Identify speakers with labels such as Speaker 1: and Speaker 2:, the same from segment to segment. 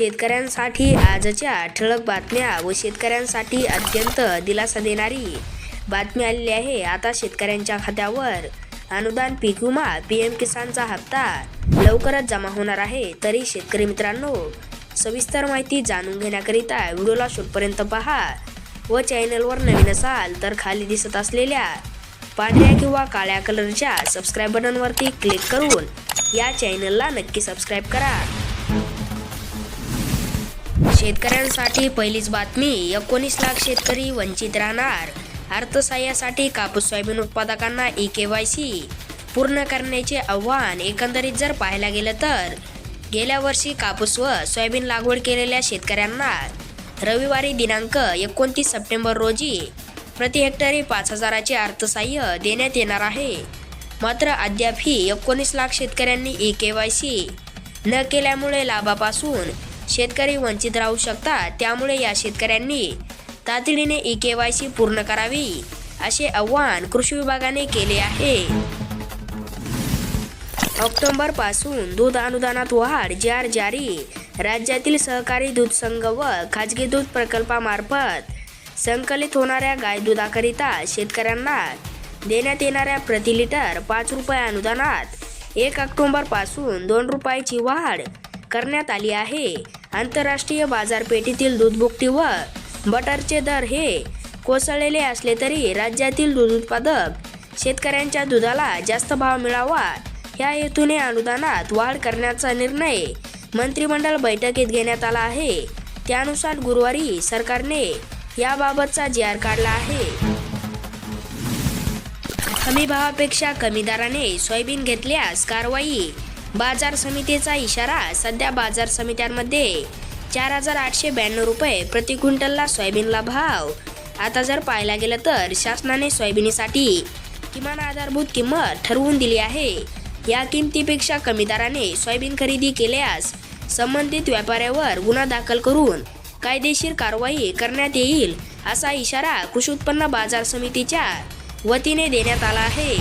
Speaker 1: शेतकऱ्यांसाठी आजच्या ठळक बातम्या व शेतकऱ्यांसाठी अत्यंत दिलासा देणारी बातमी आलेली आहे. आता शेतकऱ्यांच्या खात्यावर अनुदान पीक विमा पी एम किसानचा हप्ता लवकरच जमा होणार आहे. तरी शेतकरी मित्रांनो सविस्तर माहिती जाणून घेण्याकरिता व्हिडिओला शेवटपर्यंत पहा व चॅनलवर नवीन असाल तर खाली दिसत असलेल्या पांढऱ्या किंवा काळ्या कलरच्या सबस्क्राईब बटनवरती क्लिक करून या चॅनलला नक्की सबस्क्राईब करा. शेतकऱ्यांसाठी पहिलीच बातमी एकोणीस लाख शेतकरी वंचित राहणार. अर्थसहाय्यासाठी कापूस सोयाबीन उत्पादकांना ई के वाय सी पूर्ण करण्याचे आव्हान एकंदरीत जर पाहायला गेलं तर गेल्या वर्षी कापूस व सोयाबीन लागवड केलेल्या शेतकऱ्यांना रविवारी दिनांक एकोणतीस सप्टेंबर रोजी प्रति हेक्टरी पाच हजाराचे अर्थसहाय्य देण्यात येणार आहे. मात्र अद्याप ही एकोणीस लाख शेतकऱ्यांनी ई के वाय सी न केल्यामुळे लाभापासून शेतकरी वंचित राहू शकतात. त्यामुळे या शेतकऱ्यांनी तातडीने ई के वाय सी पूर्ण करावी असे आवाहन कृषी विभागाने केले आहे. ऑक्टोबरपासून दूध अनुदानात वाढ जार जारी. राज्यातील सहकारी दूध संघ व खाजगी दूध प्रकल्पामार्फत संकलित होणाऱ्या गाय दुधाकरिता शेतकऱ्यांना देण्यात येणाऱ्या प्रति लिटर पाच रुपये अनुदानात एक ऑक्टोबरपासून दोन रुपयाची वाढ करण्यात आली आहे. आंतरराष्ट्रीय बाजारपेठेतील दूधभुकटी व बटरचे दर हे कोसळलेले असले तरी राज्यातील दूध उत्पादक शेतकऱ्यांच्या दुधाला जास्त भाव मिळावा या हेतूने अनुदानात वाढ करण्याचा निर्णय मंत्रिमंडळ बैठकीत घेण्यात आला आहे. त्यानुसार गुरुवारी सरकारने याबाबतचा जी आर काढला आहे. हमी भावापेक्षा कमी दराने सोयाबीन घेतल्यास कारवाई बाजार समितीचा इशारा सध्या बाजार समित्यांमध्ये चार हजार आठशे ब्याण्णव रुपये प्रति क्विंटलला सोयाबीनला भाव. आता जर पाहायला गेलं तर शासनाने सोयाबीनसाठी किमान आधारभूत किंमत ठरवून दिली आहे. या किमतीपेक्षा कमी दराने सोयाबीन खरेदी केल्यास संबंधित व्यापाऱ्यावर गुन्हा दाखल करून कायदेशीर कारवाई करण्यात येईल असा इशारा कृषी उत्पन्न बाजार समितीच्या वतीने देण्यात आला आहे.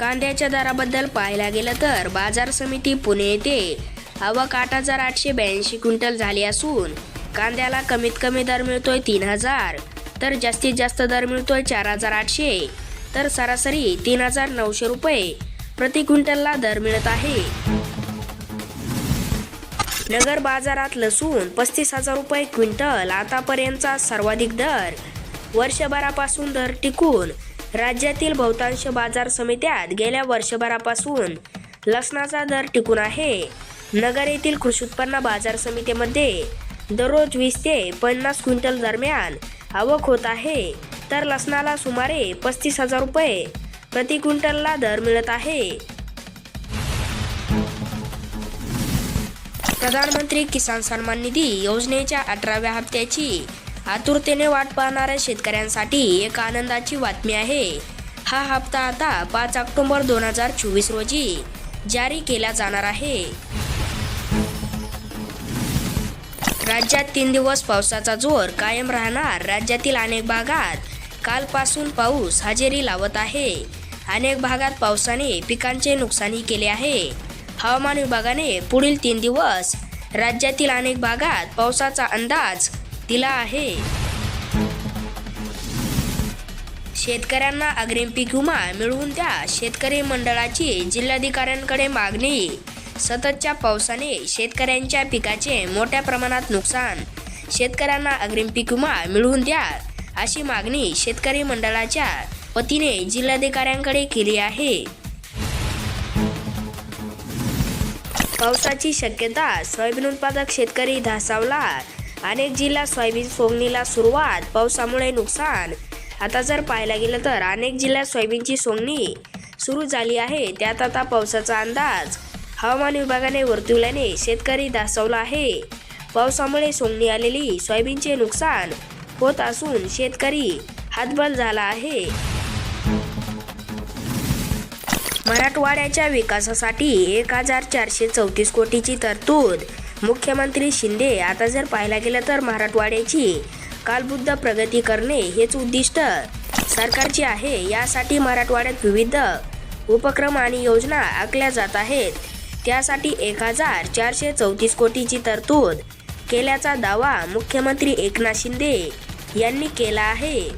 Speaker 1: कांद्याच्या दराबद्दल पाहायला गेलं तर बाजार समिती पुणे येथे आवक आठ हजार आठशे ब्याऐंशी क्विंटल झाली असून कांद्याला कमीत कमी दर मिळतोय तीन हजार तर जास्तीत जास्त दर मिळतोय चार हजार आठशे तर सरासरी तीन हजार नऊशे रुपये प्रति क्विंटलला दर मिळत आहे. नगर बाजारात लसूण पस्तीस हजार रुपये क्विंटल आतापर्यंतचा सर्वाधिक दर. वर्षभरापासून दर टिकून राज्यातील बहुतांश बाजार समित्यात गेल्या वर्षभरापासून लसणाचा दर टिकून आहे. नगर येथील कृषी उत्पन्न बाजार समितीमध्ये दररोज वीस ते पन्नास क्विंटल दरम्यान आवक होत आहे. तर लसणाला सुमारे पस्तीस हजार रुपये प्रति क्विंटलला दर मिळत आहे. प्रधानमंत्री किसान सन्मान निधी योजनेच्या अठराव्या हप्त्याची आतुरतेने वाट पाहणाऱ्या शेतकऱ्यांसाठी एक आनंदाची बातमी आहे. हा हप्ता आता पाच ऑक्टोबर दोन हजार चोवीस रोजी जारी केला जाणार आहे. राज्यात तीन दिवस पावसाचा जोर कायम राहणार. राज्यातील अनेक भागात कालपासून पाऊस हजेरी लावत आहे. अनेक भागात पावसाने पिकांचे नुकसानही केले आहे. हवामान विभागाने पुढील तीन दिवस राज्यातील अनेक भागात पावसाचा अंदाज तिला आहे. शेतकऱ्यांना अग्रिम पीक विमा मिळवून द्या. शेतकरी मंडळाची जिल्हाधिकाऱ्यांकडे मागणी. सततच्या पावसाने शेतकऱ्यांच्या पिकाचे मोठ्या प्रमाणात नुकसान. शेतकऱ्यांना अग्रिम पीक विमा मिळवून द्या अशी मागणी शेतकरी मंडळाच्या वतीने जिल्हाधिकाऱ्यांकडे केली आहे. पावसाची शक्यता सोयाबीन उत्पादक शेतकरी धासावला. अनेक जिल्हा सोयाबीन सोंगणीला सुरुवात. पावसामुळे नुकसान. आता जर पाहायला गेलं तर अनेक जिल्ह्यात सोयाबीनची सोंगणी सुरू झाली आहे. त्यात आता पावसाचा अंदाज. हवामान विभागाने वर्तवल्याने शेतकरी दासवला आहे. पावसामुळे सोंगणी आलेली सोयाबीनचे नुकसान होत असून शेतकरी हातबल झाला आहे. मराठवाड्याच्या विकासासाठी एक हजार चारशे चौतीस कोटीची तरतूद. मुख्यमंत्री शिंदे आता जर पाहायला गेलं तर मराठवाड्याची कालबुद्ध प्रगती करणे हेच उद्दिष्ट सरकारचे आहे. यासाठी मराठवाड्यात विविध उपक्रम आणि योजना आखल्या जात आहेत. त्यासाठी एक हजार चारशे चौतीस कोटीची तरतूद केल्याचा दावा मुख्यमंत्री एकनाथ शिंदे यांनी केला आहे.